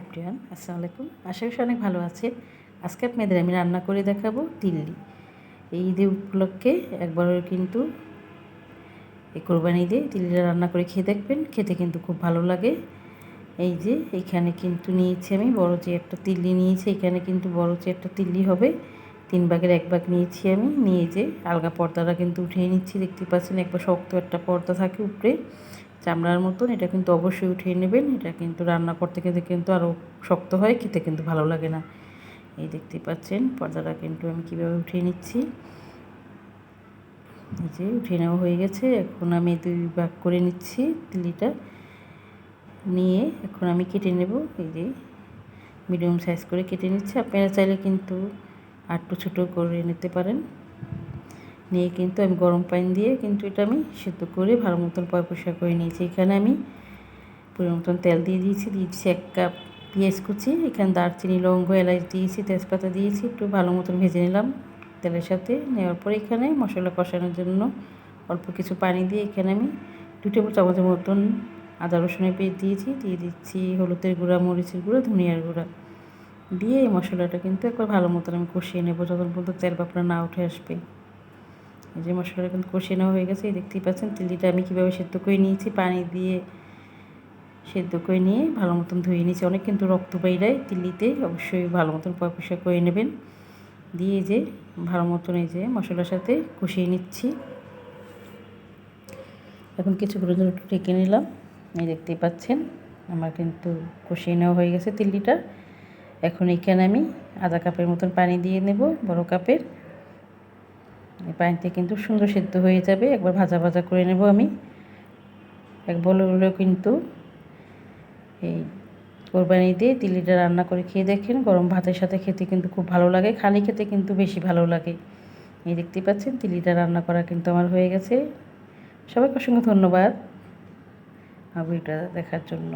Everyone, আসসালামু আলাইকুম। আশা করি অনেক ভালো আছে। আজকে আপনাদের আমি রান্না করে দেখাবো তিল্লি। এই ঈদের উপলক্ষে একবারও কিন্তু এই কোরবানি দিয়ে তিল্লিটা রান্না করে খেয়ে দেখবেন। খেতে কিন্তু খুব ভালো লাগে। এই যে, এখানে কিন্তু নিয়েছি আমি বড় যে একটা তিল্লি নিয়েছি, এখানে কিন্তু বড় যে একটা তিল্লি হবে। তিন ভাগের এক ভাগ নিয়েছি আমি। নিয়ে যে আলগা পর্দাটা কিন্তু উঠিয়ে নিচ্ছি। দেখতে পাচ্ছেন, একবার শক্ত একটা পর্দা থাকে উপরে। চামড়ার মতন, এটা কিন্তু অবশ্যই উঠিয়ে নেবেন। এটা কিন্তু রান্না করতে খেতে কিন্তু আরও শক্ত হয়, খেতে কিন্তু ভালো লাগে না। এই দেখতে পাচ্ছেন, পর্দাটা কিন্তু আমি কীভাবে উঠিয়ে নিচ্ছি। এই যে উঠিয়ে নেওয়া হয়ে গেছে, এখন আমি দুই ভাগ করে নিচ্ছি তিলিটা। নিয়ে এখন আমি কেটে নেব, এই যে মিডিয়াম সাইজ করে কেটে নিচ্ছি। আপনারা চাইলে কিন্তু আটটু ছোটো করে নিতে পারেন। নিয়ে কিন্তু আমি গরম পানি দিয়ে কিন্তু এটা আমি সেদ্ধ করে ভালো মতন পয় পরিষ্কার করে নিয়েছি। এখানে আমি পুরো মতন তেল দিয়ে দিয়েছি দিয়েছি এক কাপ পেঁয়াজ কুচি, এখানে দারচিনি, লবঙ্গ, এলাচ দিয়েছি, তেজপাতা দিয়েছি, একটু ভালো মতন ভেজে নিলাম তেলের সাথে। নেওয়ার পরে এখানে মশলা কষানোর জন্য অল্প কিছু পানি দিয়ে এখানে আমি দু টেবিল চামচের মতন আদা, রসুনের পেস্ট দিয়েছি, দিয়ে দিচ্ছি হলুদের গুঁড়া, মরিচের গুঁড়া, ধনিয়ার গুঁড়া। দিয়ে এই মশলাটা কিন্তু একবার ভালো মতন আমি কষিয়ে নেব, যতক্ষণ পর্যন্ত তেল বাপড়া না উঠে আসবে। এই যে মশলাটা কিন্তু কষিয়ে নেওয়া হয়ে গেছে, এই দেখতেই পাচ্ছেন, তিলিটা আমি কীভাবে সেদ্ধ করে নিয়েছি, পানি দিয়ে সেদ্ধ করে নিয়ে ভালো মতন ধুয়ে নিয়েছি। অনেক কিন্তু রক্ত বাইরায় তিল্লিতে, অবশ্যই ভালো মতন পয়সা করে নেবেন। দিয়ে যে ভালো মতন এই যে মশলার সাথে কষিয়ে নিচ্ছি। এখন কিছুক্ষণের জন্য একটু ঢেকে নিলাম। এই দেখতেই পাচ্ছেন, আমার কিন্তু কষিয়ে নেওয়া হয়ে গেছে তিল্লিটা। এখন এখানে আমি আধা কাপের মতন পানি দিয়ে নেব, বড় কাপের। পানিতে কিন্তু সুন্দর সেদ্ধ হয়ে যাবে। একবার ভাজা ভাজা করে নেব আমি। এক বলে হলেও কিন্তু এই কোরবানি দিয়ে তিলিটা রান্না করে খেয়ে দেখেন, গরম ভাতের সাথে খেতে কিন্তু খুব ভালো লাগে। খালি খেতে কিন্তু বেশি ভালো লাগে। এই দেখতে পাচ্ছেন, তিলিটা রান্না করা কিন্তু আমার হয়ে গেছে। সবাইকে অসংখ্য ধন্যবাদ। ভিডিওটা দেখার জন্য।